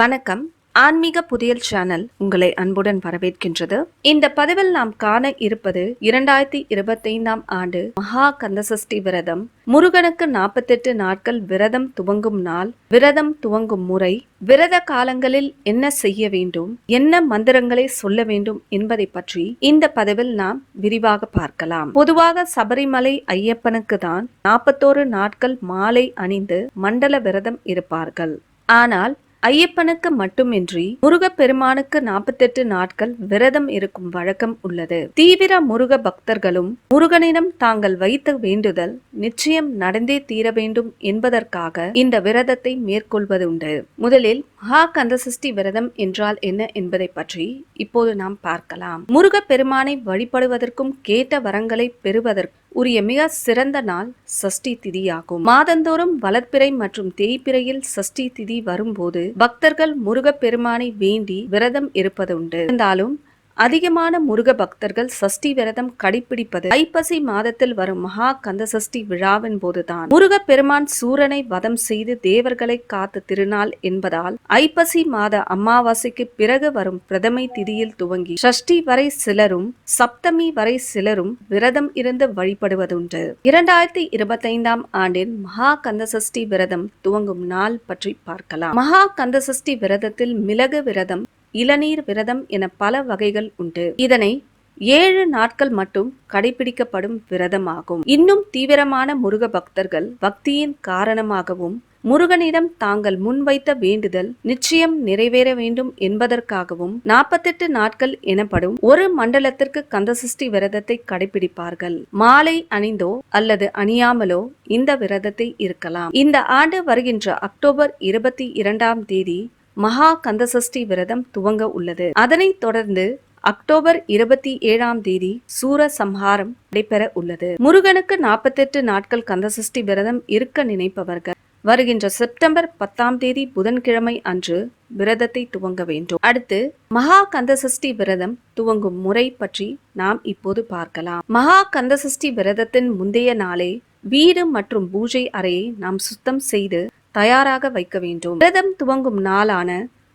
வணக்கம். ஆன்மீக புதியல் சேனல் உங்களை அன்புடன் வரவேற்கின்றது. இந்த பதிவில் நாம் காண இருப்பது இரண்டாயிரத்தி இருபத்தைந்தாம் ஆண்டு மகா கந்தசஷ்டி விரதம். முருகனுக்கு நாற்பத்தெட்டு நாட்கள் விரதம் துவங்கும் நாள் விரதம் துவங்கும் முறை விரத காலங்களில் என்ன செய்ய வேண்டும் என்ன மந்திரங்களை சொல்ல வேண்டும் என்பதை பற்றி இந்த பதிவில் நாம் விரிவாக பார்க்கலாம். பொதுவாக சபரிமலை ஐயப்பனுக்கு தான் நாற்பத்தோரு நாட்கள் மாலை அணிந்து மண்டல விரதம் இருப்பார்கள். ஆனால் ஐயப்பனுக்கு மட்டுமின்றி முருகப்பெருமானுக்கு நாற்பத்தெட்டு நாட்கள் விரதம் இருக்கும் வழக்கம் உள்ளது. தீவிர முருக பக்தர்களும் முருகனிடம் தாங்கள் வைத்த வேண்டுதல் நிச்சயம் நடந்தே தீர வேண்டும் என்பதற்காக இந்த விரதத்தை மேற்கொள்வது உண்டு. முதலில் மகா கந்தசஷ்டி விரதம் என்றால் என்ன என்பதை பற்றி இப்போது நாம் பார்க்கலாம். முருகப்பெருமானை வழிபடுவதற்கும் கேட்ட வரங்களை பெறுவதற்கு உரிய மிக சிறந்த நாள் சஷ்டி திதியாகும் மாதந்தோறும் வளர்ப்பிறை மற்றும் தேய்பிறையில் சஷ்டி திதி வரும்போது பக்தர்கள் முருகப்பெருமானை வேண்டி விரதம் இருப்பதுண்டு. இருந்தாலும் அதிகமான முருக பக்தர்கள் சஷ்டி விரதம் கடைபிடிப்பது ஐப்பசி மாதத்தில் வரும் மகா கந்த சஷ்டி விழாவின் போதுதான். முருக பெருமான் சூரனை வதம் செய்து தேவர்களை காத்த திருநாள் என்பதால் ஐப்பசி மாத அமாவாசைக்கு பிறகு வரும் பிரதமை திதியில் துவங்கி சஷ்டி வரை சிலரும் சப்தமி வரை சிலரும் விரதம் இருந்து வழிபடுவதுண்டு. இரண்டாயிரத்தி இருபத்தைந்தாம் ஆண்டின் மகா கந்த சஷ்டி விரதம் துவங்கும் நாள் பற்றி பார்க்கலாம். மகா கந்த சஷ்டி விரதத்தில் மிளகு விரதம் இளநீர் விரதம் என பல வகைகள் உண்டு. இதனை ஏழு நாட்கள் மட்டும் கடைபிடிக்கப்படும் விரதமாகும். இன்னும் தீவிரமான முருக பக்தர்கள் பக்தியின் காரணமாகவும் முருகனிடம் தாங்கள் முன்வைத்த வேண்டுதல் நிச்சயம் நிறைவேற வேண்டும் என்பதற்காகவும் நாற்பத்தெட்டு நாட்கள் எனப்படும் ஒரு மண்டலத்திற்கு கந்தசஷ்டி விரதத்தை கடைபிடிப்பார்கள். மாலை அணிந்தோ அல்லது அணியாமலோ இந்த விரதத்தை இருக்கலாம். இந்த ஆண்டு வருகின்ற அக்டோபர் இருபத்தி இரண்டாம் தேதி மகா கந்தசஷ்டி விரதம் துவங்க உள்ளது. அதனைத் தொடர்ந்து அக்டோபர் இருபத்தி ஏழாம் தேதி சூர சம்ஹாரம் நடைபெற உள்ளது. முருகனுக்கு நாற்பத்தெட்டு நாட்கள் கந்தசஷ்டி விரதம் இருக்க நினைப்பவர்கள் வருகின்ற செப்டம்பர் பத்தாம் தேதி புதன்கிழமை அன்று விரதத்தை துவங்க வேண்டும். அடுத்து மகா கந்தசஷ்டி விரதம் துவங்கும் முறை பற்றி நாம் இப்போது பார்க்கலாம். மகா கந்தசஷ்டி விரதத்தின் முந்தைய நாளே வீடு மற்றும் பூஜை அறையை நாம் சுத்தம் செய்து தயாராக வைக்க வேண்டும். விரதம் துவங்கும் நாளான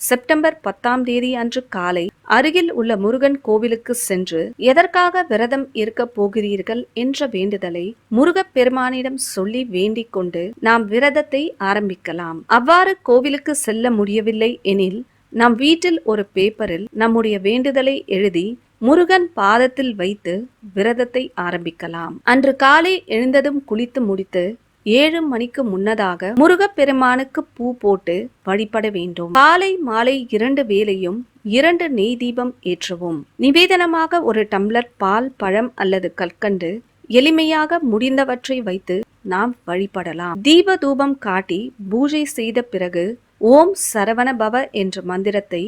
செப்டம்பர் பத்தாம் தேதி அன்று காலை அருகில் உள்ள முருகன் கோவிலுக்கு சென்று எதற்காக விரதம் இருக்க போகிறீர்கள்? என்ற வேண்டுதலை முருகப் பெருமானிடம் சொல்லி வேண்டிக் கொண்டு நாம் விரதத்தை ஆரம்பிக்கலாம். அவ்வாறு கோவிலுக்கு செல்ல முடியவில்லை எனில் நம் வீட்டில் ஒரு பேப்பரில் நம்முடைய வேண்டுதலை எழுதி முருகன் பாதத்தில் வைத்து விரதத்தை ஆரம்பிக்கலாம். அன்று காலை எழுந்ததும் குளித்து முடித்து ஏழு மணிக்கு முன்னதாக முருகப்பெருமானுக்கு பூ போட்டு வழிபட வேண்டும். காலை மாலை இரண்டு வேளையும் இரண்டு நெய் தீபம் ஏற்றவும். நிவேதனமாக ஒரு டம்ளர் பால் பழம் அல்லது கற்கண்டு எளிமையாக முடிந்தவற்றை வைத்து நாம் வழிபடலாம். தீப தூபம் காட்டி பூஜை செய்த பிறகு ஓம் சரவண பவ என்ற மந்திரத்தை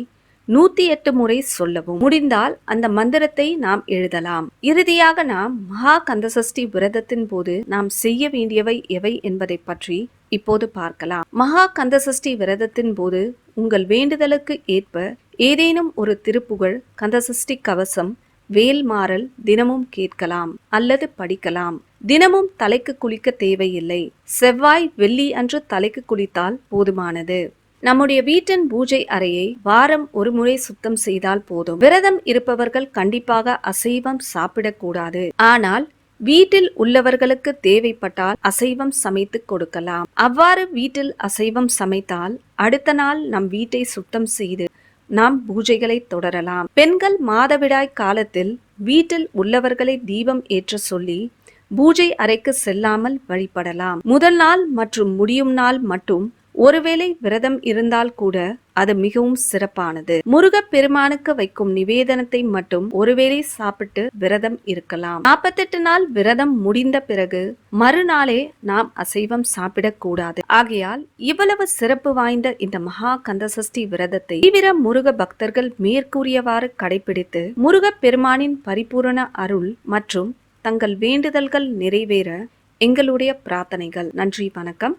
நூத்தி எட்டு முறை சொல்லவும். முடிந்தால் அந்த மந்திரத்தை நாம் எழுதலாம். இறுதியாக நாம் மகா கந்தசஷ்டி விரதத்தின் போது நாம் செய்ய வேண்டியவை எவை என்பதை பற்றி இப்போது பார்க்கலாம். மகா கந்தசஷ்டி விரதத்தின் போது உங்கள் வேண்டுதலுக்கு ஏற்ப ஏதேனும் ஒரு திருப்புகழ் கந்தசஷ்டி கவசம் வேல்மாறல் தினமும் கேட்கலாம் அல்லது படிக்கலாம். தினமும் தலைக்கு குளிக்க தேவையில்லை. செவ்வாய் வெள்ளி அன்று தலைக்கு குளித்தால் போதுமானது. நம்முடைய வீட்டின் பூஜை அறையை வாரம் ஒரு முறை சுத்தம் செய்தால் போதும். விரதம் இருப்பவர்கள் கண்டிப்பாக அசைவம் சாப்பிடக்கூடாது ஆனால் வீட்டில் உள்ளவர்களுக்கு தேவைப்பட்டால் அசைவம் சமைத்து கொடுக்கலாம். அவ்வாறு வீட்டில் அசைவம் சமைத்தால் அடுத்த நாள் நம் வீட்டை சுத்தம் செய்து நாம் பூஜைகளை தொடரலாம். பெண்கள் மாதவிடாய் காலத்தில் வீட்டில் உள்ளவர்களை தீபம் ஏற்ற சொல்லி பூஜை அறைக்கு செல்லாமல் வழிபடலாம். முதல் நாள் மற்றும் முடியும் நாள் மட்டும் ஒருவேளை விரதம் இருந்தால் கூட அது மிகவும் சிறப்பானது. முருகப் பெருமானுக்கு வைக்கும் நிவேதனத்தை மட்டும் ஒருவேளை சாப்பிட்டு விரதம் இருக்கலாம். நாற்பத்தெட்டு நாள் விரதம் முடிந்த பிறகு மறுநாளே நாம் அசைவம் சாப்பிடக்கூடாது ஆகையால் இவ்வளவு சிறப்பு வாய்ந்த இந்த மகா கந்தசஷ்டி விரதத்தை தீவிர முருக பக்தர்கள் மேற்கூறியவாறு கடைபிடித்து முருகப் பெருமானின் பரிபூரண அருள் மற்றும் தங்கள் வேண்டுதல்கள் நிறைவேற எங்களுடைய பிரார்த்தனைகள். நன்றி வணக்கம்.